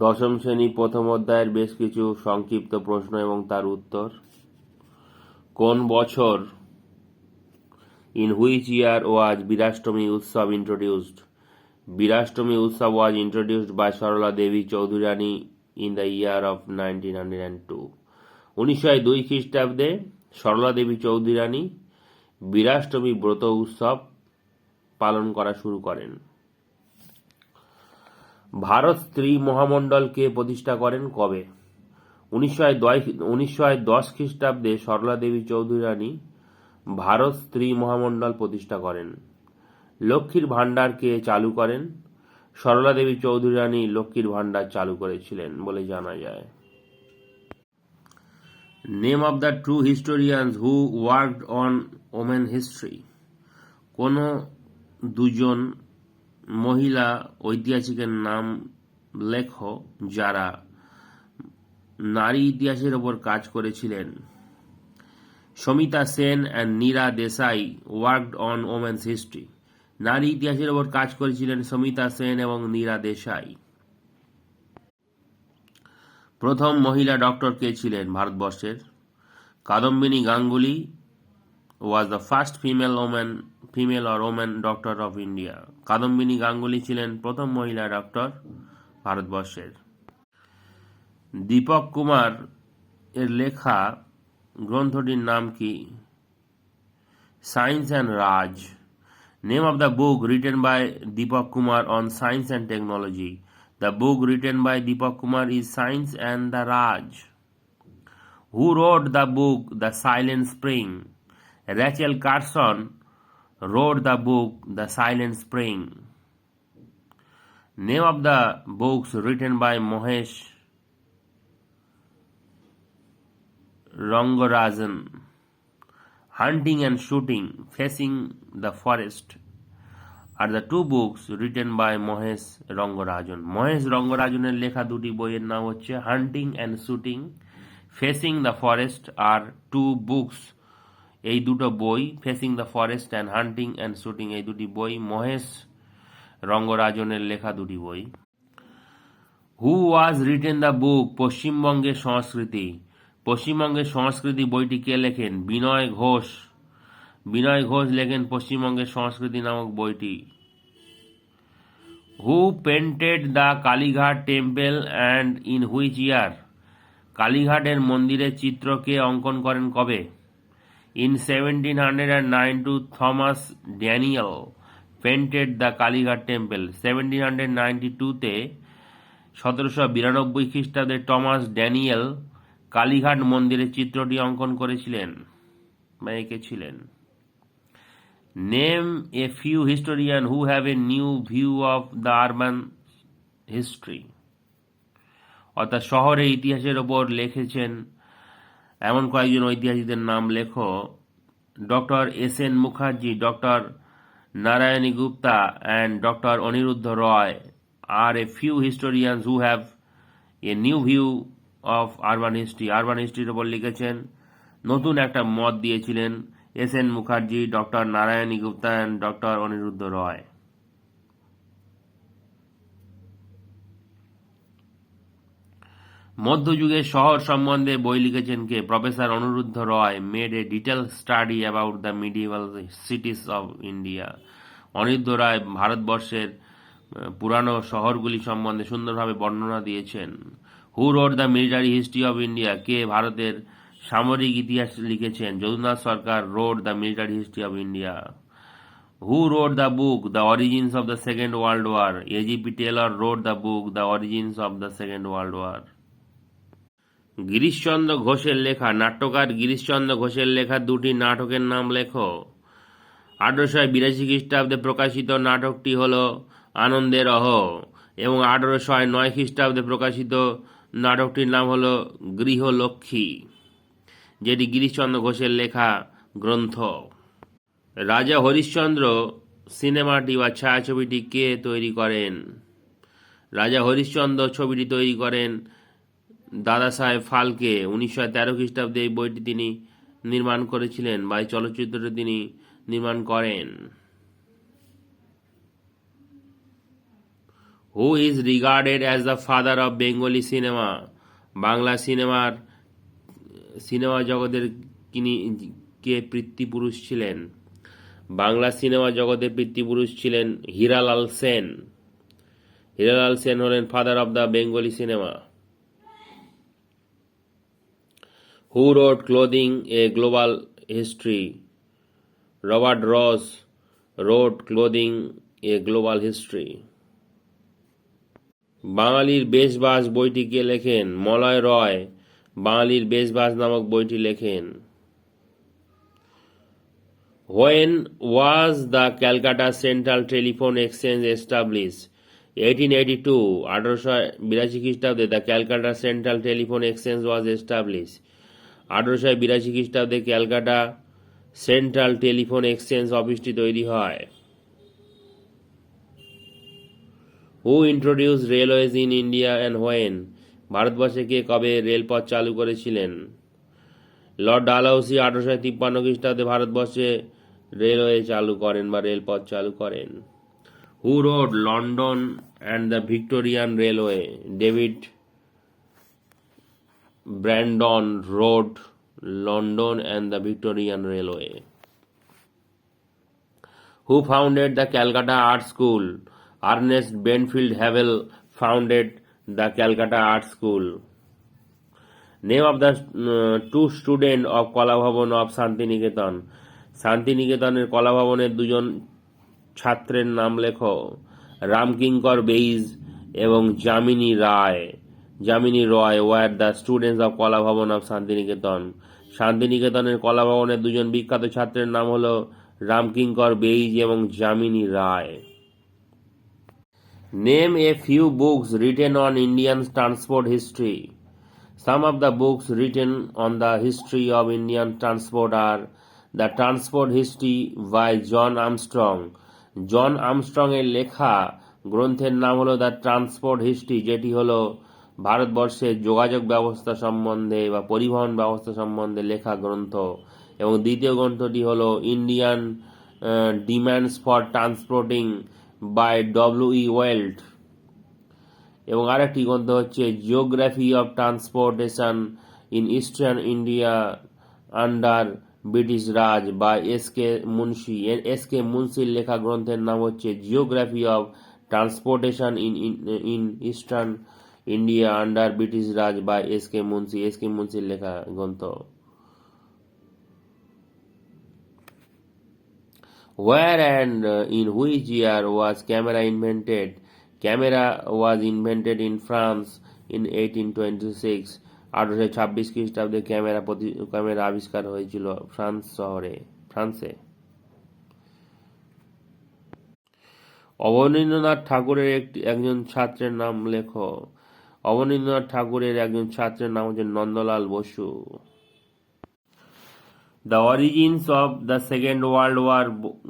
দশম শ্রেণি প্রথম অধ্যায়ের বেশ কিছু সংক্ষিপ্ত প্রশ্ন এবং তার উত্তর। কোন বছর ইন হুইচ ইয়ার ওয়াজ বীরাষ্টমী উৎসব ইন্ট্রোডিউসড বীরাষ্টমী উৎসব was introduced by Sarala Devi Chaudhurani in the year of nineteen hundred and two উনিশশো দুই খ্রিস্টাব্দে সরলা দেবী চৌধুরানী বীরাষ্টমী ব্রত উৎসব পালন করা শুরু করেন। ভারত স্ত্রী মহামণ্ডলকে প্রতিষ্ঠা করেন কবে? উনিশশো দশ খ্রিস্টাব্দে সরলা দেবী চৌধুরানী ভারত স্ত্রী মহামণ্ডল প্রতিষ্ঠা করেন। লক্ষ্মীর ভাণ্ডারকে চালু করেন। সরলা দেবী চৌধুরানী লক্ষ্মীর ভাণ্ডার চালু করেছিলেন বলে জানা যায়। Name of the two historians who worked on women history কোন দুজন মহিলা ঐতিহাসিকের নাম লেখো যারা নারী ইতিহাসের ওপর কাজ করেছিলেন। Samita Sen and Neera Desai worked on women's history নারী ইতিহাসের ওপর কাজ করেছিলেন সমিতা সেন এবং নীরা দেশাই। প্রথম মহিলা ডক্টর কে ছিলেন ভারতবর্ষের? Kadambini Ganguly was the first female women female or women doctor of India. Kadambini Ganguly ছিলেন প্রথম মহিলা ডক্টর ভারতবর্ষের। দীপক কুমার এর লেখা গ্রন্থটির নাম কি? Science and Raj. Name of the book written by Deepak Kumar on science and technology. The book written by Deepak Kumar is science and the Raj. Who wrote the book the silent spring. Rachel Carson wrote the book The Silent Spring. Name of the books written by Mohesh Rangarajan. Hunting and Shooting, Facing the Forest are the two books written by Mahesh Rangarajan Mahesh রঙ্গরাজনের লেখা দুটি বইয়ের নাম hunting and shooting facing the forest R two books এই দুটো বই facing the forest and hunting and shooting এই দুটি বই, মহেশ রঙ্গরাজনের লেখা দুটি বই। হু ওয়াজ রিটেন দ্য বুক পশ্চিমবঙ্গের সংস্কৃতি। পশ্চিমবঙ্গের সংস্কৃতি বইটি কে লেখেন? বিনয় ঘোষ। বিনয় ঘোষ লেখেন পশ্চিমবঙ্গের সংস্কৃতি নামক বইটি। Who painted the Kalighat temple and in which year কালীঘাটের মন্দিরের চিত্রকে অঙ্কন করেন কবে? In 1792, Thomas Daniel painted the Kalighat temple. 1792 তে সতেরোশো বিরানব্বই খ্রিস্টাব্দে টমাস ড্যানিয়েল কালীঘাট মন্দিরের চিত্রটি অঙ্কন করেছিলেন বা এঁকেছিলেন name a few historian who have a new view of the urban history অর্থাৎ শহরের ইতিহাসের ওপর লিখেছেন এমন কয়েকজন ঐতিহাসিকদের নাম লেখো। Doctor S N Mukherjee, doctor Narayani Gupta and doctor Aniruddha Roy are a few historians who have a new view of urban history urban হিস্ট্রির ওপর লিখেছেন, নতুন একটা মত দিয়েছিলেন S N Mukherjee, doctor Narayani Gupta and doctor Aniruddha Roy. মধ্যযুগের শহর সম্বন্ধে বই লিখেছেন কে? Professor Anuruddha Roy made a detail study about the medieval cities of India Aniruddha Roy ভারতবর্ষের পুরানো শহরগুলি সম্বন্ধে সুন্দরভাবে বর্ণনা দিয়েছেন। Who wrote the military history of India কে ভারতের সামরিক ইতিহাস লিখেছেন? Jadunath Sarkar wrote the military history of India who wrote the book the origins of the second world war AJP Taylor wrote the book the origins of the second world war Girishchandra ঘোষের লেখা, নাট্যকার গিরিশচন্দ্র ঘোষের লেখা দুটি নাটকের নাম লেখো। আঠারোশো বিরাশি খ্রিস্টাব্দে প্রকাশিত নাটকটি হল আনন্দের অহ এবং আঠারোশো নয় খ্রিস্টাব্দে প্রকাশিত নাটকটির নাম হল গৃহলক্ষ্মী, যেটি গিরিশচন্দ্র ঘোষের লেখা গ্রন্থ। রাজা হরিশ্চন্দ্র সিনেমাটি বা ছায়াছবিটি কে তৈরি করেন? রাজা হরিশ্চন্দ্র ছবিটি তৈরি করেন দাদা সাহেব ফালকে উনিশশো তেরো খ্রিস্টাব্দে এই বইটি তিনি নির্মাণ করেছিলেন বা এই চলচ্চিত্রটি তিনি নির্মাণ করেন। Who is regarded as the father of Bengali cinema Bangla সিনেমার, সিনেমা জগতের তিনি কে পিতৃপুরুষ ছিলেন? বাংলা সিনেমা জগতের পিতৃপুরুষ ছিলেন হীরালাল সেন। হীরালাল সেন হলেন father of the Bengali cinema who wrote clothing a global history Robert Ross wrote clothing a global history বাঙালির বেশবাস বইটি কে লেখেন? মলয় রয়, বাঙালির বেশবাস নামক বইটি লেখেন। When was the Calcutta central telephone exchange establish eighteen eighty two আঠারোশো বিরাশি খ্রিস্টাব্দে the Calcutta central telephone exchange was establish আঠারোশো বিরাশি খ্রিস্টাব্দে ক্যালকাটা সেন্ট্রাল টেলিফোন এক্সচেঞ্জ অফিসটি তৈরি হয়। Who introduce railways in India and when ভারতবর্ষে কে কবে রেলপথ চালু করেছিলেন? লর্ড ডালহৌসি আঠারোশো তিপ্পান্ন খ্রিস্টাব্দে ভারতবর্ষে রেলওয়ে চালু করেন বা রেলপথ চালু করেন। Who wrote London and the Victorian railway David Brandon wrote London and the Victorian railway who founded the Calcutta art school Ernest Benfield Havell founded the Calcutta art school name of the two student of Kalabhavan of Santiniketan শান্তিনিকেতনের কলাভবনের দুজন ছাত্রের নাম লেখ রামকিঙ্কর বেইজ এবং Jamini Roy Jamini Roy were the students of Kala Bhavan of Santiniketan শান্তিনিকেতনের কলা ভবনের দুজন বিখ্যাত ছাত্রের নাম হলো রামকিঙ্কর বেইজ এবং Jamini Roy name a few books written on Indian transport history some of the books written on the history of Indian transport are the transport history by John Armstrong John Armstrong এর লেখা গ্রন্থের নাম হলো the transport history যেটি হলো ভারতবর্ষের যোগাযোগ ব্যবস্থা সম্বন্ধে বা পরিবহন ব্যবস্থা সম্বন্ধে লেখা গ্রন্থ। এবং দ্বিতীয় গ্রন্থটি হলো Indian demands for transporting by W E Welt এবং আরেকটি গ্রন্থ হচ্ছে geography of transportation in eastern India under British Raj বা S K Munshi S K মুন্সির লেখা গ্রন্থের নাম হচ্ছে geography of transportation in in eastern India under British Raj বা S K Munshi S K মুন্সির লেখা গ্রন্থ Where and uh, in which year was camera invented? Camera was invented in France in 1826. আঠারোশো ছাব্বিশ খ্রিস্টাব্দে ক্যামেরা প্রতি camera আবিষ্কার হয়েছিল France শহরে ফ্রান্সে অবনীন্দ্রনাথ ঠাকুরের একটি একজন ছাত্রের নাম লেখো অবনীন্দ্রনাথ ঠাকুরের একজন ছাত্রের নাম হচ্ছে Nandalal Bose. The origins of the second world war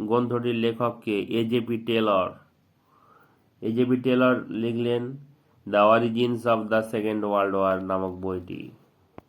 গ্রন্থটির লেখককে এজেপি টেলর এজেপি টেলর লিখলেন the origins of the second world war নামক বইটি।